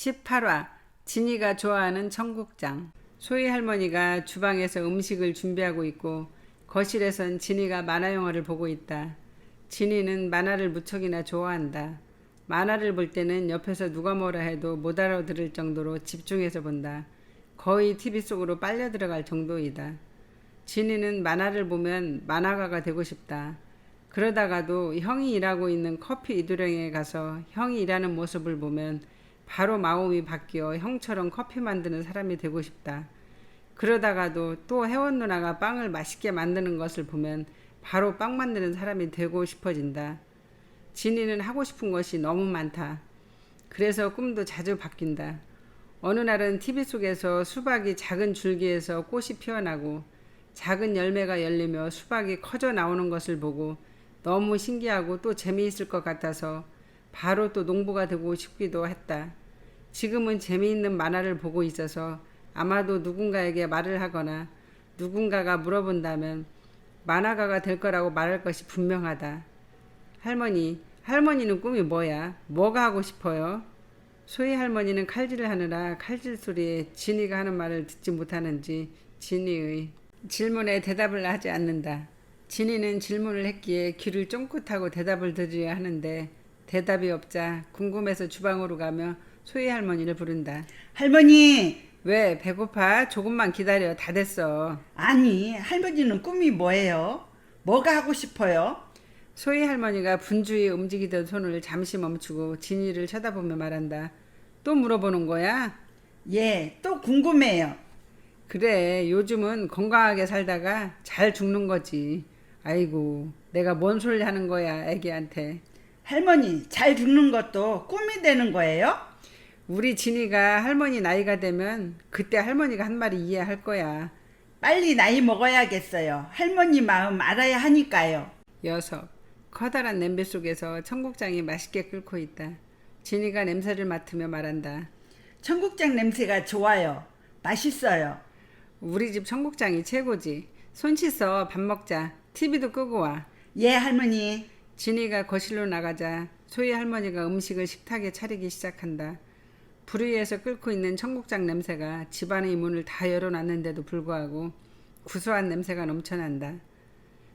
18화 진이가 좋아하는 청국장 소희 할머니가 주방에서 음식을 준비하고 있고 거실에선 진이가 만화 영화를 보고 있다. 진이는 만화를 무척이나 좋아한다. 만화를 볼 때는 옆에서 누가 뭐라 해도 못 알아들을 정도로 집중해서 본다. 거의 TV 속으로 빨려 들어갈 정도이다. 진이는 만화를 보면 만화가가 되고 싶다. 그러다가도 형이 일하고 있는 커피 이두령에 가서 형이 일하는 모습을 보면 바로 마음이 바뀌어 형처럼 커피 만드는 사람이 되고 싶다. 그러다가도 또 혜원 누나가 빵을 맛있게 만드는 것을 보면 바로 빵 만드는 사람이 되고 싶어진다. 진이는 하고 싶은 것이 너무 많다. 그래서 꿈도 자주 바뀐다. 어느 날은 TV 속에서 수박이 작은 줄기에서 꽃이 피어나고 작은 열매가 열리며 수박이 커져 나오는 것을 보고 너무 신기하고 또 재미있을 것 같아서 바로 또 농부가 되고 싶기도 했다. 지금은 재미있는 만화를 보고 있어서 아마도 누군가에게 말을 하거나 누군가가 물어본다면 만화가가 될 거라고 말할 것이 분명하다. 할머니, 할머니는 꿈이 뭐야? 뭐가 하고 싶어요? 소희 할머니는 칼질을 하느라 칼질 소리에 진이가 하는 말을 듣지 못하는지 진이의 질문에 대답을 하지 않는다. 진이는 질문을 했기에 귀를 쫑긋하고 대답을 들으려 하는데 대답이 없자 궁금해서 주방으로 가며 소희 할머니를 부른다. 할머니, 왜 배고파? 조금만 기다려. 다 됐어. 아니, 할머니는 꿈이 뭐예요? 뭐가 하고 싶어요? 소희 할머니가 분주히 움직이던 손을 잠시 멈추고 진이를 쳐다보며 말한다. 또 물어보는 거야? 예, 또 궁금해요. 그래, 요즘은 건강하게 살다가 잘 죽는 거지. 아이고, 내가 뭔 소리 하는 거야, 애기한테. 할머니, 잘 죽는 것도 꿈이 되는 거예요? 우리 진이가 할머니 나이가 되면 그때 할머니가 한 말이 이해할 거야. 빨리 나이 먹어야겠어요. 할머니 마음 알아야 하니까요. 여섯. 커다란 냄비 속에서 청국장이 맛있게 끓고 있다. 진이가 냄새를 맡으며 말한다. 청국장 냄새가 좋아요. 맛있어요. 우리 집 청국장이 최고지. 손 씻어 밥 먹자. TV도 끄고 와. 예, 할머니. 진이가 거실로 나가자 소희 할머니가 음식을 식탁에 차리기 시작한다. 불 위에서 끓고 있는 청국장 냄새가 집안의 문을 다 열어놨는데도 불구하고 구수한 냄새가 넘쳐난다.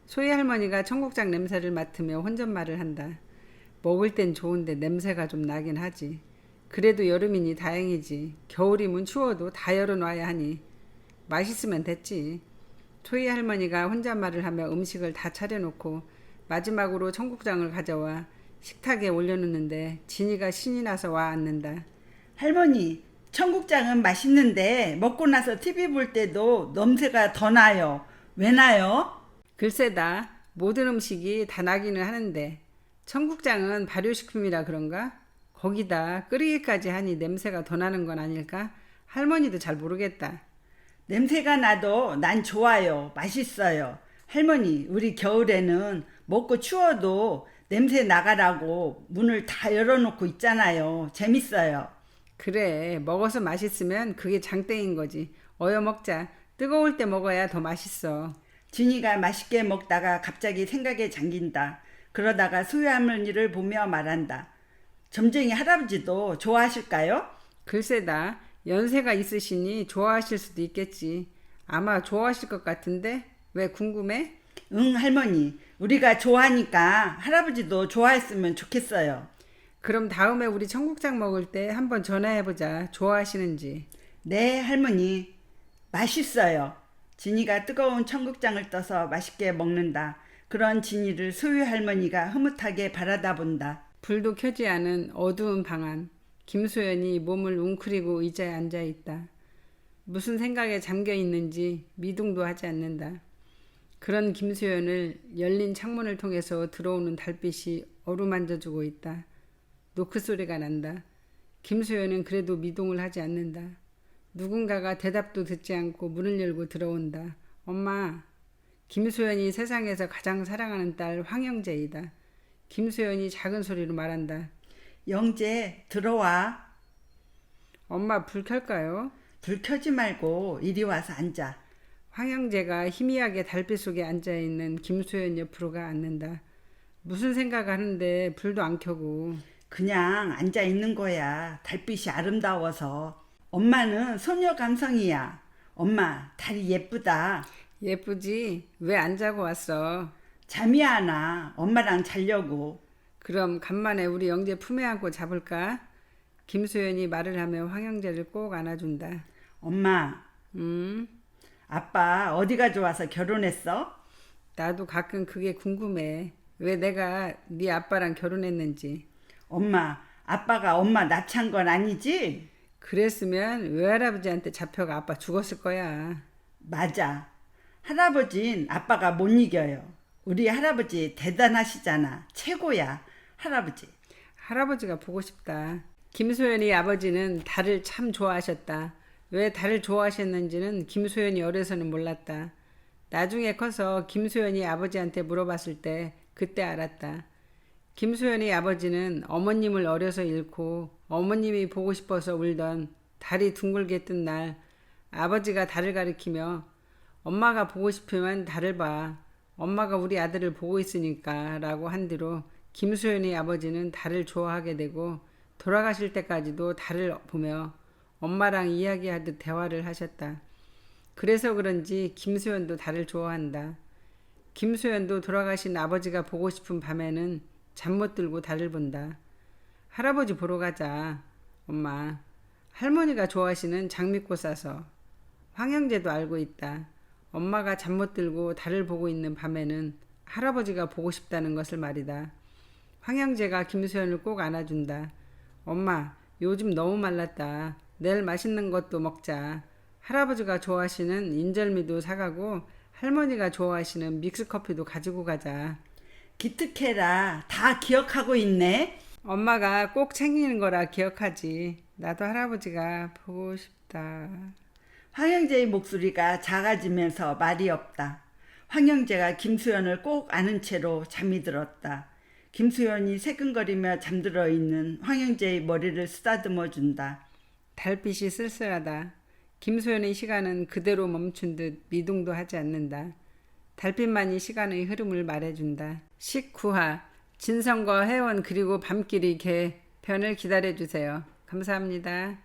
소희 할머니가 청국장 냄새를 맡으며 혼잣말을 한다. 먹을 땐 좋은데 냄새가 좀 나긴 하지. 그래도 여름이니 다행이지. 겨울이면 추워도 다 열어놔야 하니. 맛있으면 됐지. 소희 할머니가 혼잣말을 하며 음식을 다 차려놓고 마지막으로 청국장을 가져와 식탁에 올려놓는데 진이가 신이 나서 와 앉는다. 할머니, 청국장은 맛있는데 먹고 나서 TV 볼 때도 냄새가 더 나요. 왜 나요? 글쎄다 모든 음식이 다 나기는 하는데 청국장은 발효식품이라 그런가? 거기다 끓이기까지 하니 냄새가 더 나는 건 아닐까? 할머니도 잘 모르겠다. 냄새가 나도 난 좋아요. 맛있어요. 할머니, 우리 겨울에는 먹고 추워도 냄새 나가라고 문을 다 열어놓고 있잖아요. 재밌어요. 그래 먹어서 맛있으면 그게 장땡인 거지. 어여 먹자. 뜨거울 때 먹어야 더 맛있어. 진이가 맛있게 먹다가 갑자기 생각에 잠긴다. 그러다가 소유 할머니를 보며 말한다. 점쟁이 할아버지도 좋아하실까요? 글쎄다 연세가 있으시니 좋아하실 수도 있겠지. 아마 좋아하실 것 같은데 왜 궁금해? 응, 할머니. 우리가 좋아하니까 할아버지도 좋아했으면 좋겠어요. 그럼 다음에 우리 청국장 먹을 때 한번 전화해보자. 좋아하시는지. 네, 할머니. 맛있어요. 진이가 뜨거운 청국장을 떠서 맛있게 먹는다. 그런 진이를 소유 할머니가 흐뭇하게 바라다 본다. 불도 켜지 않은 어두운 방 안. 김소연이 몸을 웅크리고 의자에 앉아 있다. 무슨 생각에 잠겨 있는지 미둥도 하지 않는다. 그런 김소연을 열린 창문을 통해서 들어오는 달빛이 어루만져주고 있다. 노크 소리가 난다. 김소연은 그래도 미동을 하지 않는다. 누군가가 대답도 듣지 않고 문을 열고 들어온다. 엄마, 김소연이 세상에서 가장 사랑하는 딸 황영재이다. 김소연이 작은 소리로 말한다. 영재, 들어와. 엄마 불 켤까요? 불 켜지 말고 이리 와서 앉아. 황영재가 희미하게 달빛 속에 앉아 있는 김소연 옆으로 가 앉는다. 무슨 생각 하는데 불도 안 켜고 그냥 앉아 있는 거야. 달빛이 아름다워서. 엄마는 소녀 감성이야. 엄마, 달이 예쁘다. 예쁘지? 왜 안 자고 왔어? 잠이 안 와. 엄마랑 자려고. 그럼 간만에 우리 영재 품에 안고 잡을까? 김소연이 말을 하며 황영재를 꼭 안아준다. 엄마, 음, 아빠 어디가 좋아서 결혼했어? 나도 가끔 그게 궁금해. 왜 내가 네 아빠랑 결혼했는지. 엄마, 아빠가 엄마 납치한 건 아니지? 그랬으면 외할아버지한테 잡혀가 아빠 죽었을 거야. 맞아. 할아버진 아빠가 못 이겨요. 우리 할아버지 대단하시잖아. 최고야. 할아버지. 할아버지가 보고 싶다. 김소연이 아버지는 달을 참 좋아하셨다. 왜 달을 좋아하셨는지는 김소연이 어려서는 몰랐다. 나중에 커서 김소연이 아버지한테 물어봤을 때 그때 알았다. 김소연이 아버지는 어머님을 어려서 잃고 어머님이 보고 싶어서 울던 달이 둥글게 뜬 날 아버지가 달을 가리키며 엄마가 보고 싶으면 달을 봐. 엄마가 우리 아들을 보고 있으니까 라고 한 뒤로 김소연이 아버지는 달을 좋아하게 되고 돌아가실 때까지도 달을 보며 엄마랑 이야기하듯 대화를 하셨다. 그래서 그런지 김소연도 달을 좋아한다. 김소연도 돌아가신 아버지가 보고 싶은 밤에는 잠 못 들고 달을 본다. 할아버지 보러 가자. 엄마. 할머니가 좋아하시는 장미꽃 사서. 황영재도 알고 있다. 엄마가 잠 못 들고 달을 보고 있는 밤에는 할아버지가 보고 싶다는 것을 말이다. 황영재가 김소연을 꼭 안아준다. 엄마, 요즘 너무 말랐다. 내일 맛있는 것도 먹자. 할아버지가 좋아하시는 인절미도 사가고 할머니가 좋아하시는 믹스커피도 가지고 가자. 기특해라. 다 기억하고 있네. 엄마가 꼭 챙기는 거라 기억하지. 나도 할아버지가 보고 싶다. 황영재의 목소리가 작아지면서 말이 없다. 황영재가 김수연을 꼭 안은 채로 잠이 들었다. 김수연이 새끈거리며 잠들어 있는 황영재의 머리를 쓰다듬어 준다. 달빛이 쓸쓸하다. 김소연의 시간은 그대로 멈춘 듯 미동도 하지 않는다. 달빛만이 시간의 흐름을 말해준다. 19화 진성과 혜원 그리고 밤길이 개 편을 기다려주세요. 감사합니다.